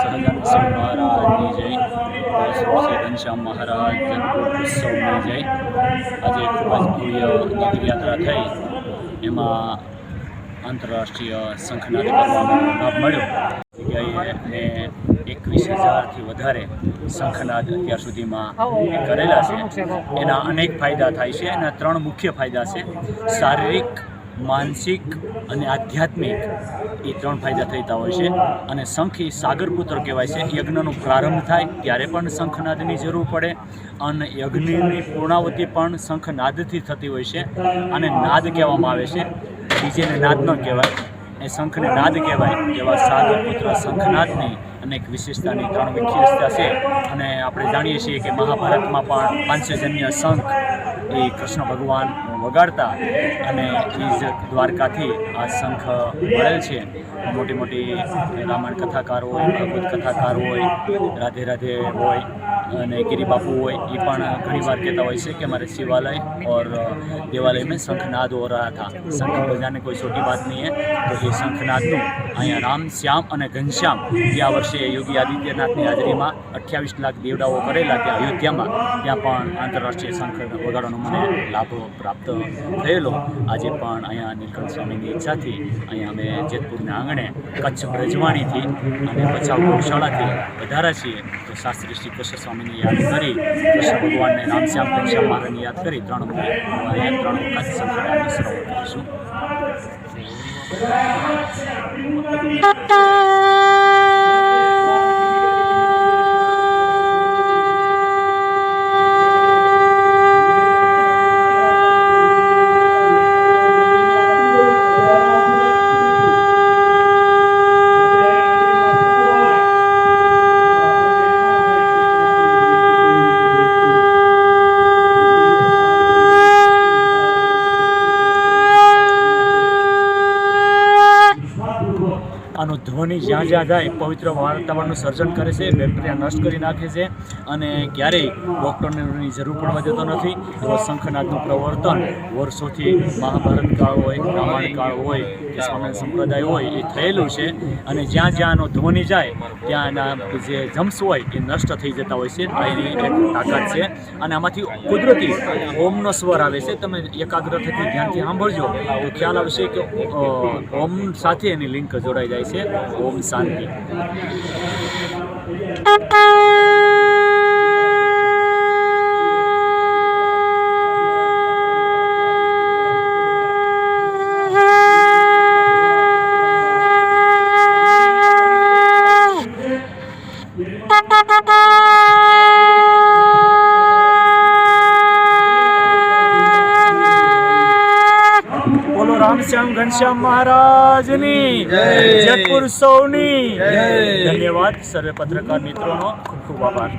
સહજાનંદ મહારાજની જય શ્રી મહારાજ જન્મોત્સવની જય આજે ખૂબ જ ભવ્ય યાત્રા થઈ એમાં આંતરરાષ્ટ્રીય શંખનાદ કરવાનો લાભ મળ્યો જગ્યાએ મેં એકવીસ હજારથી વધારે શંખનાદ અત્યાર સુધીમાં કરેલા છે એના અનેક ફાયદા થાય છે એના ત્રણ મુખ્ય ફાયદા છે શારીરિક માનસિક અને આધ્યાત્મિક એ ત્રણ ફાયદા થતા હોય છે. અને શંખ એ સાગરપુત્ર કહેવાય છે. યજ્ઞનો પ્રારંભ થાય ત્યારે પણ શંખનાદની જરૂર પડે અને યજ્ઞની પૂર્ણાવતિ પણ શંખનાદથી થતી હોય છે અને નાદ કહેવામાં આવે છે. બીજેને નાદ ન કહેવાય. એ શંખને નાદ કહેવાય એવા સાગરપુત્ર શંખનાદની અનેક વિશેષતાની ત્રણ વિશેષતા છે. અને આપણે જાણીએ છીએ કે મહાભારતમાં પણ પાંચજન્ય શંખ એ કૃષ્ણ ભગવાન વગાડતા અને એ દ્વારકાથી આ શંખ મળેલ છે. મોટી મોટી રામાયણ કથાકાર હોય, ભાગવત કથાકાર હોય, રાધે રાધે હોય. અને ગિરિબાપુ હોય એ પણ ઘણી વાર કહેતા હોય છે કે हमारे शिवालय और देवालय में शंखनाद हो रहा था शंख बजाने कोई छोटी बात नहीं है તો એ શંખનાદનું અહીંયા રામ શ્યામ અને ઘનશ્યામ ગયા વર્ષે યોગી આદિત્યનાથની હાજરીમાં અઠ્યાવીસ લાખ દેવડાઓ કરેલા ત્યાં અયોધ્યામાં ત્યાં પણ આંતરરાષ્ટ્રીય શંખ વગાડવાનો મને લાભ પ્રાપ્ત થયેલો આજે પણ અહીંયા નીલકંઠ સ્વામીની ઈચ્છાથી અહીંયા અમે જેતપુરના આંગણે કચ્છ બ્રજવાણીથી અને બચાવ ગૌશાળાથી વધારા છીએ તો શાસ્ત્રી શ્રી કૃષ્ણ સ્વામીને યાદ કરી, કૃષ્ણ ભગવાનને રામશ્યામ ઘનશ્યામ મહારાજને યાદ કરી, ત્રણ ત્રણ વખત શંખનાદની શ્રવણ કરીશું. આનો ધ્વનિ જ્યાં જ્યાં જાય પવિત્ર વાતાવરણનું સર્જન કરે છે, બેક્ટેરિયા નષ્ટ કરી નાખે છે અને ક્યારેય ડૉક્ટરની જરૂર પડવા દેતો નથી. એવો શંખનાદનું પ્રવર્તન વર્ષોથી મહાભારત કાળ હોય, રામાયણ કાળ હોય કે સ્વામી સંપ્રદાય હોય એ થયેલું છે અને જ્યાં જ્યાં આનો ધ્વનિ જાય, ત્યાં એના જે જમ્સ હોય એ નષ્ટ થઈ જતા હોય છે. એની એક તાકાત છે. અને આમાંથી કુદરતી ઓમનો સ્વર આવે છે. તમે એકાગ્ર થકી ધ્યાનથી સાંભળજો તો ખ્યાલ આવશે કે ઓમ સાથે એની લિંક જોડાઈ જાય છે. ઓમ શાંતિ. રામશ્યામ ઘનશ્યામ મહારાજની. જયપુર સૌની. ધન્યવાદ સર્વે પત્રકાર મિત્રોનો ખૂબ ખૂબ આભાર.